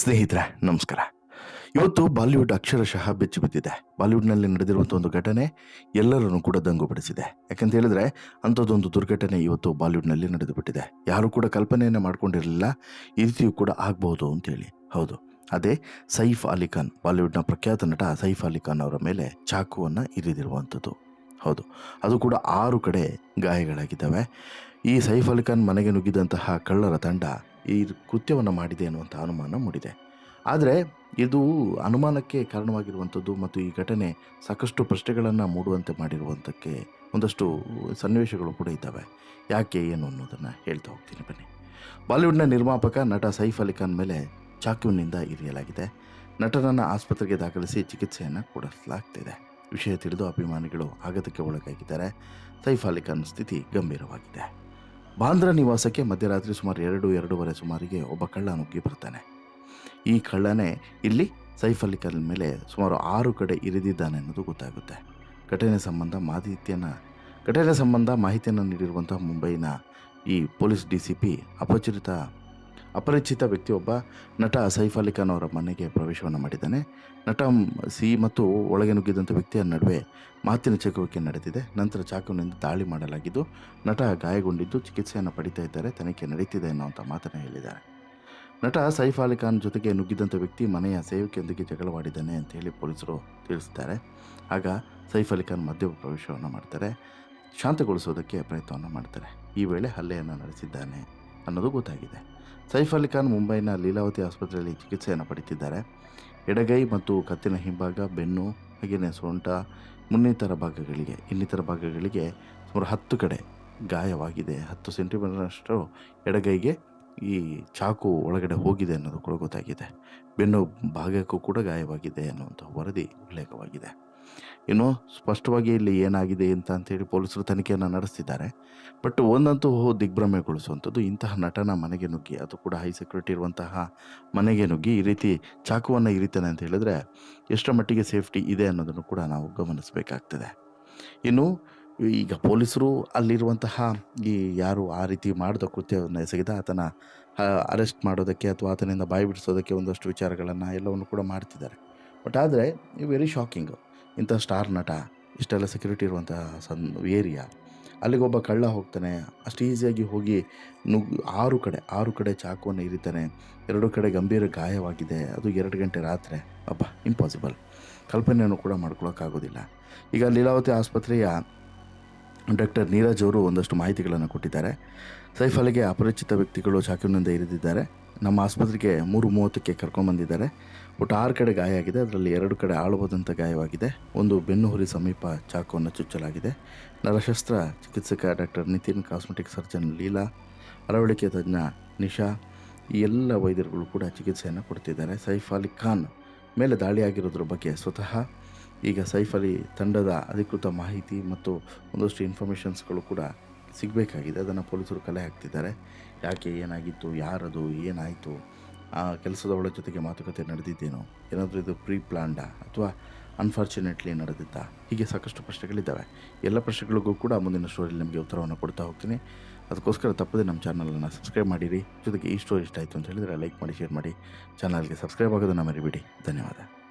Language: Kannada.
ಸ್ನೇಹಿತರೆ, ನಮಸ್ಕಾರ. ಇವತ್ತು ಬಾಲಿವುಡ್ ಅಕ್ಷರಶಃ ಬೆಚ್ಚಿ ಬಿದ್ದಿದೆ ಬಾಲಿವುಡ್ನಲ್ಲಿ ನಡೆದಿರುವಂಥ ಒಂದು ಘಟನೆ ಎಲ್ಲರನ್ನು ಕೂಡ ದಂಗುಪಡಿಸಿದೆ. ಯಾಕಂತ ಹೇಳಿದ್ರೆ, ಅಂಥದ್ದೊಂದು ದುರ್ಘಟನೆ ಇವತ್ತು ಬಾಲಿವುಡ್ನಲ್ಲಿ ನಡೆದು ಬಿಟ್ಟಿದೆ ಯಾರು ಕೂಡ ಕಲ್ಪನೆಯನ್ನು ಮಾಡ್ಕೊಂಡಿರಲಿಲ್ಲ. ಈ ರೀತಿಯೂ ಕೂಡ ಆಗ್ಬೋದು ಅಂತೇಳಿ ಹೌದು. ಅದೇ ಸೈಫ್ ಅಲಿ ಖಾನ್, ಬಾಲಿವುಡ್ನ ಪ್ರಖ್ಯಾತ ನಟ ಸೈಫ್ ಅಲಿ ಖಾನ್ ಅವರ ಮೇಲೆ ಚಾಕುವನ್ನು ಇರಿದಿರುವಂಥದ್ದು ಹೌದು. ಅದು ಕೂಡ ಆರು ಕಡೆ ಗಾಯಗಳಾಗಿದ್ದಾವೆ. ಈ ಸೈಫ್ ಅಲಿ ಖಾನ್ ಮನೆಗೆ ನುಗ್ಗಿದಂತಹ ಕಳ್ಳರ ತಂಡ ಈ ಕೃತ್ಯವನ್ನು ಮಾಡಿದೆ ಅನ್ನುವಂಥ ಅನುಮಾನ ಮೂಡಿದೆ. ಆದರೆ ಇದು ಅನುಮಾನಕ್ಕೆ ಕಾರಣವಾಗಿರುವಂಥದ್ದು ಮತ್ತು ಈ ಘಟನೆ ಸಾಕಷ್ಟು ಪ್ರಶ್ನೆಗಳನ್ನು ಮೂಡುವಂತೆ ಮಾಡಿರುವಂಥಕ್ಕೆ ಒಂದಷ್ಟು ಸನ್ನಿವೇಶಗಳು ಕೂಡ ಇದ್ದಾವೆ. ಯಾಕೆ, ಏನು ಅನ್ನೋದನ್ನು ಹೇಳ್ತಾ ಹೋಗ್ತೀನಿ ಬನ್ನಿ. ಬಾಲಿವುಡ್ನ ನಿರ್ಮಾಪಕ ನಟ ಸೈಫ್ ಅಲಿ ಖಾನ್ ಮೇಲೆ ಚಾಕುವಿನಿಂದ ಇರಿಯಲಾಗಿದೆ. ನಟನನ್ನು ಆಸ್ಪತ್ರೆಗೆ ದಾಖಲಿಸಿ ಚಿಕಿತ್ಸೆಯನ್ನು ಕೊಡಿಸಲಾಗ್ತಿದೆ ವಿಷಯ ತಿಳಿದು ಅಭಿಮಾನಿಗಳು ಆಘಾತಕ್ಕೆ ಒಳಗಾಗಿದ್ದಾರೆ. ಸೈಫ್ ಅಲಿ ಖಾನ್ ಸ್ಥಿತಿ ಗಂಭೀರವಾಗಿದೆ. ಬಾಂದ್ರಾ ನಿವಾಸಕ್ಕೆ ಮಧ್ಯರಾತ್ರಿ ಸುಮಾರು ಎರಡು, ಎರಡೂವರೆ ಸುಮಾರಿಗೆ ಒಬ್ಬ ಕಳ್ಳ ನುಗ್ಗಿ ಬರ್ತಾನೆ. ಈ ಕಳ್ಳನೇ ಇಲ್ಲಿ ಸೈಫ್ ಅಲಿ ಖಾನ್ ಮೇಲೆ ಸುಮಾರು ಆರು ಕಡೆ ಇರಿದಿದ್ದಾನೆ ಅನ್ನೋದು ಗೊತ್ತಾಗುತ್ತೆ. ಘಟನೆ ಸಂಬಂಧ ಮಾಹಿತಿಯನ್ನು ಘಟನೆ ಸಂಬಂಧ ಮಾಹಿತಿಯನ್ನು ನೀಡಿರುವಂಥ ಮುಂಬೈನ ಈ ಪೊಲೀಸ್ ಡಿ ಸಿ ಪಿ ಅಪರಿಚಿತ ಅಪರಿಚಿತ ವ್ಯಕ್ತಿಯೊಬ್ಬ ನಟ ಸೈಫ್ ಅಲಿ ಖಾನ್ ಅವರ ಮನೆಗೆ ಪ್ರವೇಶವನ್ನು ಮಾಡಿದ್ದಾನೆ. ನಟ ಸಿ ಮತ್ತು ಒಳಗೆ ನುಗ್ಗಿದಂಥ ವ್ಯಕ್ತಿಯ ನಡುವೆ ಮಾತಿನ ಚಕಮಕಿ ನಡೆದಿದೆ. ನಂತರ ಚಾಕುವಿನಿಂದ ದಾಳಿ ಮಾಡಲಾಗಿದ್ದು, ನಟ ಗಾಯಗೊಂಡಿದ್ದು ಚಿಕಿತ್ಸೆಯನ್ನು ಪಡಿತಾ ಇದ್ದಾರೆ, ತನಿಖೆ ನಡೀತಿದೆ ಅನ್ನುವಂಥ ಮಾತನ್ನು ಹೇಳಿದ್ದಾರೆ. ನಟ ಸೈಫ್ ಅಲಿ ಖಾನ್ ಜೊತೆಗೆ ನುಗ್ಗಿದಂಥ ವ್ಯಕ್ತಿ ಮನೆಯ ಸೇವಕಿಯೊಂದಿಗೆ ಜಗಳವಾಡಿದ್ದಾನೆ ಅಂತ ಹೇಳಿ ಪೊಲೀಸರು ತಿಳಿಸಿದ್ದಾರೆ. ಆಗ ಸೈಫ್ ಅಲಿ ಖಾನ್ ಮಧ್ಯ ಪ್ರವೇಶವನ್ನು ಮಾಡ್ತಾರೆ. ಶಾಂತಗೊಳಿಸೋದಕ್ಕೆ ಪ್ರಯತ್ನವನ್ನು ಮಾಡ್ತಾರೆ. ಈ ವೇಳೆ ಹಲ್ಲೆಯನ್ನು ನಡೆಸಿದ್ದಾನೆ. ಅನ್ನೋದು ಗೊತ್ತಾಗಿದೆ. ಸೈಫ್ ಅಲಿ ಖಾನ್ ಮುಂಬೈನ ಲೀಲಾವತಿ ಆಸ್ಪತ್ರೆಯಲ್ಲಿ ಚಿಕಿತ್ಸೆಯನ್ನು ಪಡಿತಿದ್ದಾರೆ. ಎಡಗೈ ಮತ್ತು ಕತ್ತಿನ ಹಿಂಭಾಗ, ಬೆನ್ನು ಹಾಗೆಯೇ ಸೊಂಟ, ಮುನ್ನಿತರ ಭಾಗಗಳಿಗೆ, ಇನ್ನಿತರ ಭಾಗಗಳಿಗೆ ಸುಮಾರು ಹತ್ತು ಕಡೆ ಗಾಯವಾಗಿದೆ. ಹತ್ತು ಸೆಂಟಿಮೀಟರ್ನಷ್ಟು ಎಡಗೈಗೆ ಈ ಚಾಕು ಒಳಗಡೆ ಹೋಗಿದೆ ಅನ್ನೋದು ಕೂಡ ಗೊತ್ತಾಗಿದೆ. ಬೆನ್ನು ಭಾಗಕ್ಕೂ ಕೂಡ ಗಾಯವಾಗಿದೆ ಅನ್ನುವಂಥ ವರದಿ ಉಲ್ಲೇಖವಾಗಿದೆ. ಇನ್ನು ಸ್ಪಷ್ಟವಾಗಿ ಇಲ್ಲಿ ಏನಾಗಿದೆ ಅಂತ ಅಂತೇಳಿ ಪೊಲೀಸರು ತನಿಖೆಯನ್ನು ನಡೆಸ್ತಿದ್ದಾರೆ. ಬಟ್ ಒಂದಂತೂ ದಿಗ್ಭ್ರಮೆಗೊಳಿಸುವಂಥದ್ದು ಇಂತಹ ನಟನ ಮನೆಗೆ ನುಗ್ಗಿ. ಅದು ಕೂಡ ಹೈ ಸೆಕ್ಯೂರಿಟಿ ಇರುವಂತಹ ಮನೆಗೆ ನುಗ್ಗಿ. ಈ ರೀತಿ ಚಾಕುವನ್ನು ಇರಿತಾನೆ ಅಂತ ಹೇಳಿದ್ರೆ ಎಷ್ಟರ ಮಟ್ಟಿಗೆ ಸೇಫ್ಟಿ ಇದೆ ಅನ್ನೋದನ್ನು ಕೂಡ ನಾವು ಗಮನಿಸಬೇಕಾಗ್ತದೆ. ಇನ್ನು ಈಗ ಪೊಲೀಸರು ಅಲ್ಲಿರುವಂತಹ ಈ ಯಾರು ಆ ರೀತಿ ಮಾಡಿದ ಕೃತ್ಯವನ್ನು ಎಸಗಿದ ಆತನ ಅರೆಸ್ಟ್ ಮಾಡೋದಕ್ಕೆ ಅಥವಾ ಆತನಿಂದ ಬಾಯಿ ಬಿಡಿಸೋದಕ್ಕೆ ಒಂದಷ್ಟು ವಿಚಾರಗಳನ್ನು ಎಲ್ಲವನ್ನು ಕೂಡ ಮಾಡ್ತಿದ್ದಾರೆ. ಬಟ್ ಆದರೆ ವೆರಿ ಶಾಕಿಂಗ್. ಇಂಥ ಸ್ಟಾರ್ ನಟ, ಇಷ್ಟೆಲ್ಲ ಸೆಕ್ಯೂರಿಟಿ ಇರುವಂತಹ ಸನ್, ಏರಿಯಾ ಅಲ್ಲಿಗೊಬ್ಬ ಕಳ್ಳ ಹೋಗ್ತಾನೆ, ಅಷ್ಟು ಈಸಿಯಾಗಿ ಹೋಗಿ ನುಗ್ಗು ಆರು ಕಡೆ ಆರು ಕಡೆ ಚಾಕುವನ್ನು ಇರಿತಾನೆ, ಎರಡು ಕಡೆ ಗಂಭೀರ ಗಾಯವಾಗಿದೆ, ಅದು ಎರಡು ಗಂಟೆ ರಾತ್ರಿ, ಅಬ್ಬ ಇಂಪಾಸಿಬಲ್ ಕಲ್ಪನೆಯನ್ನು ಕೂಡ ಮಾಡ್ಕೊಳ್ಳೋಕ್ಕಾಗೋದಿಲ್ಲ ಈಗ ಲೀಲಾವತಿ ಆಸ್ಪತ್ರೆಯ ಡಾಕ್ಟರ್ ನೀರಜ್ ಅವರು ಒಂದಷ್ಟು ಮಾಹಿತಿಗಳನ್ನು ಕೊಟ್ಟಿದ್ದಾರೆ. ಸೈಫ್ ಅಲಿಗೆ ಅಪರಿಚಿತ ವ್ಯಕ್ತಿಗಳು ಚಾಕುವಿನಿಂದ ಇರಿದಿದ್ದಾರೆ. ನಮ್ಮ ಆಸ್ಪತ್ರೆಗೆ ಮೂರು ಮೂವತ್ತಕ್ಕೆ ಕರ್ಕೊಂಡ್ಬಂದಿದ್ದಾರೆ ಒಟ್ಟು ಆರು ಕಡೆ ಗಾಯ ಆಗಿದೆ. ಅದರಲ್ಲಿ ಎರಡು ಕಡೆ ಆಳವಾದಂಥ ಗಾಯವಾಗಿದೆ. ಒಂದು ಬೆನ್ನುಹುರಿ ಸಮೀಪ ಚಾಕುವನ್ನು ಚುಚ್ಚಲಾಗಿದೆ. ನರಶಸ್ತ್ರ ಚಿಕಿತ್ಸಕ doctor Nitin, cosmetic surgeon Leela ಅಳವಡಿಕೆ ತಜ್ಞ ನಿಶಾ, ಈ ಎಲ್ಲ ವೈದ್ಯರುಗಳು ಕೂಡ ಚಿಕಿತ್ಸೆಯನ್ನು ಕೊಡ್ತಿದ್ದಾರೆ. ಸೈಫ್ ಅಲಿ ಖಾನ್ ಮೇಲೆ ದಾಳಿಯಾಗಿರೋದ್ರ ಬಗ್ಗೆ ಸ್ವತಃ ಈಗ ಸೈಫ್ ಅಲಿ ತಂಡದ ಅಧಿಕೃತ ಮಾಹಿತಿ ಮತ್ತು ಒಂದಷ್ಟು ಇನ್ಫಾರ್ಮೇಷನ್ಸ್ಗಳು ಕೂಡ ಸಿಗಬೇಕಾಗಿದೆ. ಅದನ್ನು ಪೊಲೀಸರು ಕಲೆ ಹಾಕ್ತಿದ್ದಾರೆ. ಯಾಕೆ ಏನಾಗಿತ್ತು, ಯಾರದು, ಏನಾಯಿತು, ಆ ಕೆಲಸದವಳ ಜೊತೆಗೆ ಮಾತುಕತೆ ನಡೆದಿದ್ದೇನೋ, ಏನಾದರೂ ಇದು ಪ್ರೀ ಪ್ಲಾನ್ಡ ಅಥವಾ ಅನ್ಫಾರ್ಚುನೇಟ್ಲಿ ನಡೆದಿತ್ತಾ? ಹೀಗೆ ಸಾಕಷ್ಟು ಪ್ರಶ್ನೆಗಳಿದ್ದಾವೆ. ಎಲ್ಲ ಪ್ರಶ್ನೆಗಳಿಗೂ ಕೂಡ ಮುಂದಿನ ಸ್ಟೋರಿಯಲ್ಲಿ ನಿಮಗೆ ಉತ್ತರವನ್ನು ಕೊಡ್ತಾ ಹೋಗ್ತೀನಿ. ಅದಕ್ಕೋಸ್ಕರ ತಪ್ಪದೆ ನಮ್ಮ ಚಾನಲನ್ನು ಸಬ್ಸ್ಕ್ರೈಬ್ ಮಾಡಿರಿ. ಜೊತೆಗೆ ಈ ಸ್ಟೋರಿ ಇಷ್ಟ ಆಯಿತು ಅಂತ ಹೇಳಿದರೆ ಲೈಕ್ ಮಾಡಿ, ಶೇರ್ ಮಾಡಿ. ಚಾನಲ್ಗೆ ಸಬ್ಸ್ಕ್ರೈಬ್ ಆಗೋದನ್ನು ಮರಿಬೇಡಿ. ಧನ್ಯವಾದ.